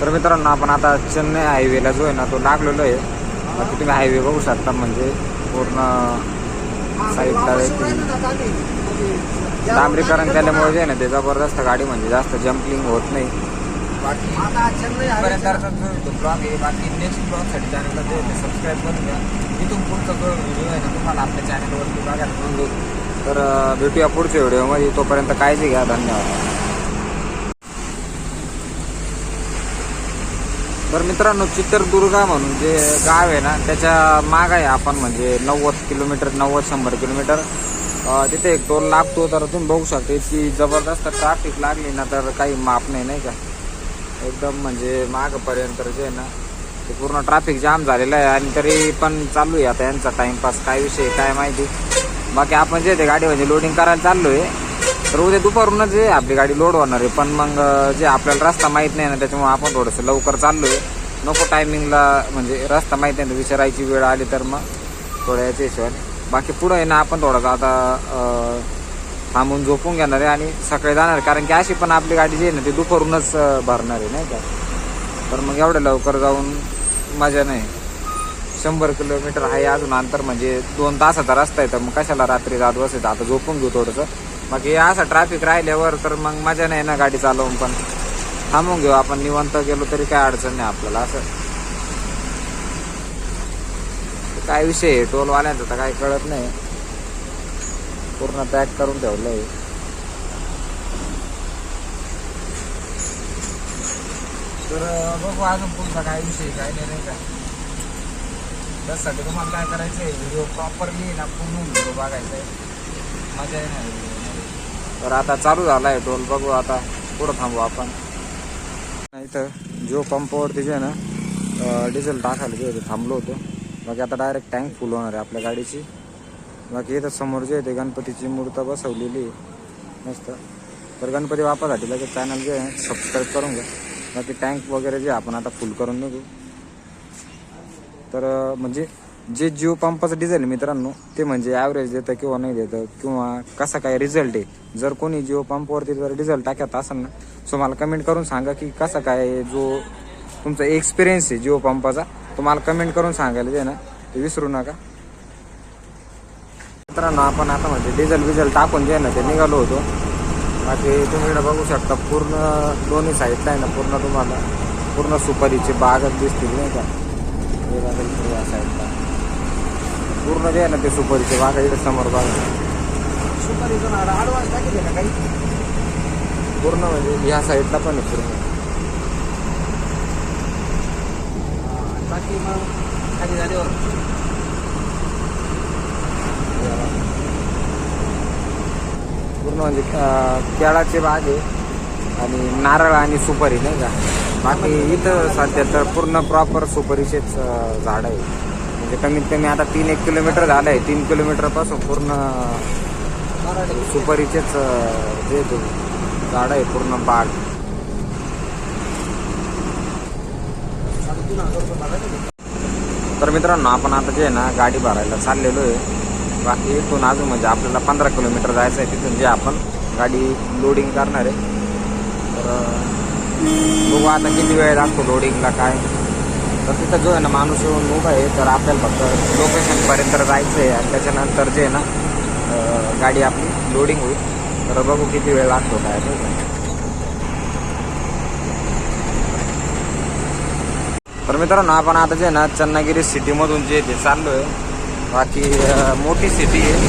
तर मित्रांनो आपण आता चेन्नई हायवेला जो आहे ना तो लागलेलो आहे. बाकी तुम्ही हायवे बघू शकता म्हणजे पूर्ण साईडला डांबरीकरण केल्यामुळे जे आहे ना ते जबरदस्त गाडी म्हणजे जास्त जम्पिंग होत नाही. बाकी पर्यंतचा जो आहे तो ब्लॉग आहे बाकी नेक्स्ट ब्लॉगसाठी चॅनलला जे आहे ते सबस्क्राईब करून घ्या. इथून पुढचा जो व्हिडिओ आहे ना तुम्हाला आपल्या चॅनलवरती बघायला मिळून तर भेटूया पुढच्या व्हिडिओमध्ये तोपर्यंत काळजी घ्या. धन्यवाद. तर मित्रांनो चित्रदुर्गा म्हणून जे गाव आहे ना त्याच्या माग आहे आपण म्हणजे नव्वद किलोमीटर नव्वद शंभर किलोमीटर. तिथे एक टोल लागतो तर तुम्ही बघू शकता इतकी जबरदस्त ट्रॅफिक लागली ना तर काही माप नाही नाही का? एकदम म्हणजे मागपर्यंत जे आहे ना ते पूर्ण ट्रॅफिक जाम झालेलं आहे. आणि तरी पण चालू आहे आता यांचा टाईमपास काय विषय काय माहिती? बाकी आपण जे ते गाडी म्हणजे लोडिंग करायला चाललो आहे तर उद्या दुपारूनच जे आपली गाडी लोड होणार आहे. पण मग जे आपल्याला रस्ता माहीत नाही ना त्याच्यामुळे आपण थोडंसं लवकर चाललो आहे नको टायमिंगला म्हणजे रस्ता माहीत नाही ना, विचारायची वेळ आली तर मग थोड्या याच्या हिशोबाने. बाकी पुढं आहे ना आपण थोडंसं आता थांबून झोपून घेणार आहे आणि सकाळी जाणार कारण की अशी पण आपली गाडी जी आहे ना ती दुपारूनच भरणार आहे नाही का? तर मग एवढं लवकर जाऊन मजा नाही. शंभर किलोमीटर आहे अजून अंतर म्हणजे दोन तासाचा रस्ता आहे तर मग कशाला रात्री जात बसायचं? आता झोपून घेऊ थोडंसं. बाकी असं ट्रॅफिक राहिल्यावर तर मग मजा नाही ना गाडी चालवून पण. थांबून घेऊ आपण निवंत गेलो तरी काय अडचण नाही आपल्याला असं. काय विषय आहे? टोलवाल्यांचा तर काही कळत नाही. पूर्ण पॅक करून ठेवलं आहे तर बघू अजून पुढचा काय विषय काय नाही नाही का? त्यासाठी तुम्हाला काय करायचं आहे व्हिडिओ प्रॉपरली ना पूर्ण व्हिडिओ बघायचा आहे मजा येणार तर आता चालू झाला आहे टोल बघू आता पुढं थांबू आपण. नाही तर जो पंपावरती जे आहे ना डिझेल टाकायला जे होते थांबलो होतो. बाकी आता डायरेक्ट टँक फुल होणार आहे आपल्या गाडीची. बाकी इथं समोर जे ते गणपतीची मूर्त बसवलेली आहे. मस्त. तर गणपती बापासाठी लगेच चॅनल जे आहे सबस्क्राईब करून घ्या. बाकी टँक वगैरे जे आपण आता फुल करून निघू. तर म्हणजे जे जिओ पंपाचं डिझेल मित्रांनो ते म्हणजे ॲव्हरेज देतं किंवा नाही देतं किंवा कसा काय रिझल्ट आहे. जर कोणी जिओ पंपवरती जर डिझेल टाकत असेल ना सो मला कमेंट करून सांगा की कसा काय जो तुमचा एक्सपिरियन्स आहे जिओ पंपाचा तो मला कमेंट करून सांगायला दे ना. ते विसरू नका. मित्रांनो आपण आता म्हणजे डिझेल विझेल टाकून जे ना ते निघालो होतो. बाकी तुम्ही बघू शकता पूर्ण दोन्ही साईडला आहे ना पूर्ण तुम्हाला पूर्ण सुपारीचे बागच दिसतील नाही का? या साईडला पूर्ण जे आहे ना ते सुपारीचे बाग इकडे समोर बाग पूर्ण म्हणजे ह्या साईडला पण आहे पूर्ण. बाकी मग खाली झाल्यावर. पूर्ण म्हणजे केळाचे बाग आहे आणि नारळ आणि सुपारी नाही का? बाकी इथं सध्या तर पूर्ण प्रॉपर सुपारीचेच झाड आहे म्हणजे कमीत कमी आता तीन एक किलोमीटर झालं आहे. तीन किलोमीटरपासून पूर्ण सुपारीचेच जे झाड आहे पूर्ण बाग. तर मित्रांनो आपण आता जे आहे ना गाडी भरायला चाललेलो आहे. बाकी इथून अजून म्हणजे आपल्याला पंधरा किलोमीटर जायचं आहे तिथून जे आपण गाडी लोडिंग करणार आहे. तर बघू आता किती वेळ लागतो लोडिंगला काय. तर तिथं जो आहे ना माणूस येऊन उभा आहे तर आपल्याला फक्त लोकेशनपर्यंत जायचं आहे आणि त्याच्यानंतर जे आहे ना गाडी आपली लोडिंग होईल. तर बघू किती वेळ लागतो काय तर मित्रांनो आपण आता जे आहे ना चन्नागिरी सिटीमधून जे ते चाललो आहे बाकी मोठी सिटी आहे.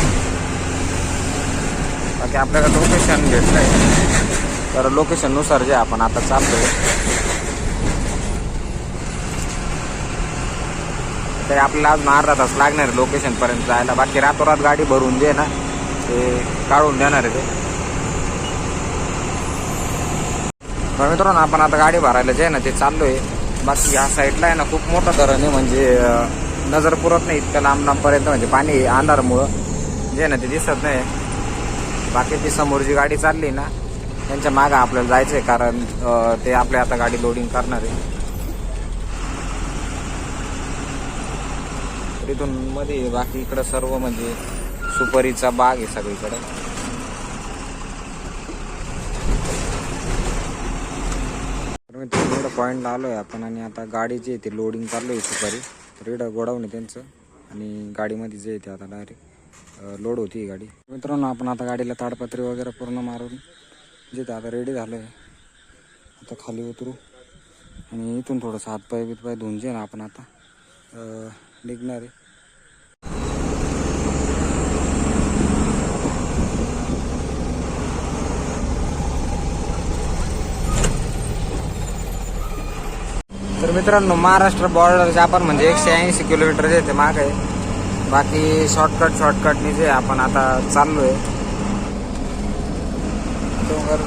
बाकी आपल्याला लोकेशन घेतलं आहे तर लोकेशननुसार जे आपण आता चाललो आहे तरी आपल्याला अजून अर्धा तास लागणार आहे लोकेशनपर्यंत जायला. बाकी रातोरात गाडी भरून दे ना. ते काढून देणार आहे ते. तर मित्रांनो आपण आता गाडी भरायला जे आहे ना ते चाललो आहे बाकी ह्या साईडला आहे ना खूप मोठं धरण आहे. म्हणजे नजर पुरत नाही इतक्या लांब लांबपर्यंत म्हणजे पाणी अंधारमुळं. जे ना ते दिसत नाही. बाकी ती समोर जी गाडी चालली ना त्यांच्या मागं आपल्याला जायचं आहे कारण ते आपल्या आता गाडी लोडिंग करणार आहे. इथून मध्ये बाकी इकडं सर्व म्हणजे सुपारीचा बाग आहे सगळीकडे. तर मित्रांनो पॉईंटला आलो आहे आपण आणि आता गाडी जी आहे ती लोडिंग चालू आहे सुपारी. तर इकडं गोडाऊन आहे त्यांचं आणि गाडीमध्ये जे येते आता डायरेक्ट लोड होती गाडी. मित्रांनो आपण आता गाडीला ताडपत्री वगैरे पूर्ण मारून जे ते आता रेडी झालं आहे आता खाली उतरू. आणि इथून थोडंसं हातपाय बितपाय धुवून जे ना आपण आता निघणार आहे. तर मित्रांनो महाराष्ट्र बॉर्डर आपण म्हणजे एकशे ऐंशी किलोमीटर जे ते माग आहे. बाकी शॉर्टकट शॉर्टकटनी जे आपण आता चाललोय. डोंगर.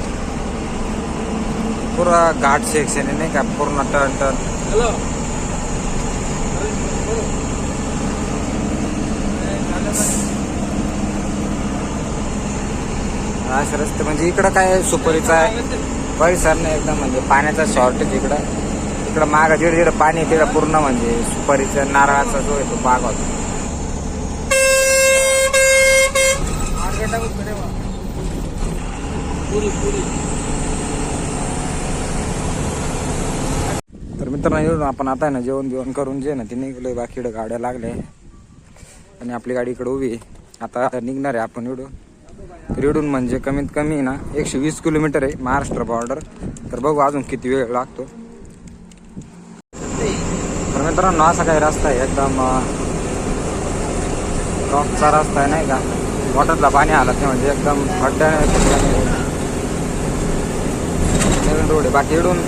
पुरा घाट सेक्शन आहे नाही का? पूर्ण टर्न टर्न हॅलो असे रस्ते म्हणजे इकडं काय सुपरीचा आहे परिसर नाही एकदम म्हणजे पाण्याचा शॉर्टेज इकडं. इकडं माग जिकडे जिकडे पाणी तिकडं पूर्ण म्हणजे सुपारीचा नारळाचा जो आहे तो बाग होता. तर मित्रांनो येऊन आपण आता आहे ना जेवण बिवण करून जे ना ते निघलोय. बाकी गाड्या लागल्या. आणि आपली गाडी इकडे उभी आहे. आता आता निघणार आहे आपण इडून. तर म्हणजे कमीत कमी ना एकशे वीस किलोमीटर आहे महाराष्ट्र बॉर्डर तर बघू अजून किती वेळ लागतो. मित्रांनो असा काही रस्ता आहे. एकदम टॉपचा रस्ता आहे नाही का? वॉटरला पाणी आलं ते म्हणजे एकदम खड्ड्याने नवीन रोड आहे. बाकी इडून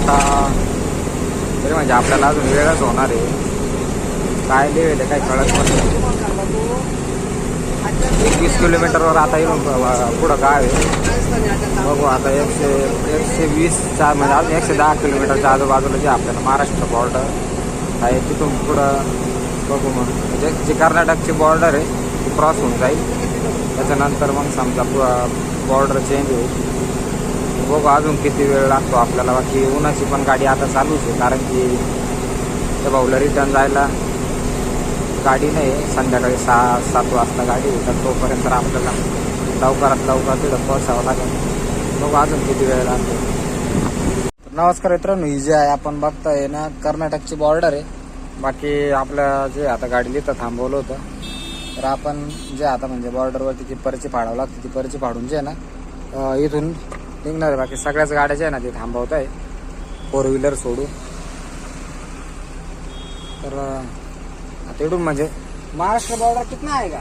आता तरी म्हणजे आपल्याला अजून वेळच होणार आहे. काय लिहिले काही कळत पण नाही. एकवीस किलोमीटरवर आता येऊन पुढं गाव आहे? बघू आता एकशे एकशे वीसच्या म्हणजे अजून एकशे दहा किलोमीटरच्या आजूबाजूला जे आपल्याला महाराष्ट्र बॉर्डर आहे तिथून पुढं बघू मग. म्हणजे जी कर्नाटकची बॉर्डर आहे ती क्रॉस होऊन जाईल. त्याच्यानंतर मग समजा बॉर्डर चेंज होईल. बघू अजून किती वेळ लागतो आपल्याला. बाकी उन्हाची पण गाडी आता चालूच आहे कारण की त्या भाऊला रिटर्न जायला गाडी नाही संध्याकाळी सहा सात वाजता गाडी तर तोपर्यंत आपल्याला लवकरात लवकर तिथं पोहोचावं लागेल. बघू अजून किती वेळ लागतो नमस्कार मित्रांनो ही जी आहे आपण बघताय ना कर्नाटकची बॉर्डर आहे. बाकी आपल्या जे आता गाडी लिहितं थांबवलं होतं. तर आपण जे आता म्हणजे बॉर्डरवरती तिची पर्ची फाडावं लागते ती पर्ची फाडून जे आहे ना इथून निघणार आहे. बाकी सगळ्याच गाड्या ज्या आहे ना ते थांबवत आहे फोर व्हीलर सोडून. तर अं, म्हणजे महाराष्ट्र बॉर्डर कितना आहे का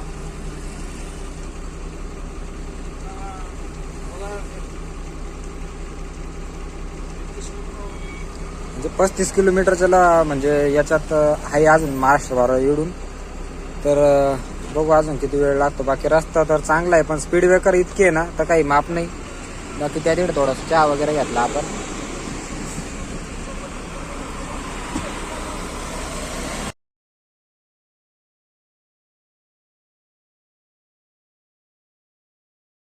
म्हणजे पस्तीस किलोमीटरच्याला म्हणजे याच्यात आहे अजून महाराष्ट्र बॉर्डर इकडून तर बघू अजून किती वेळ लागतो. बाकी रस्ता तर चांगला आहे पण स्पीड ब्रेकर इतके आहे ना तर काही माप नाही. बाकी त्या तिकडे थोडासा चहा वगैरे घेतला आपण.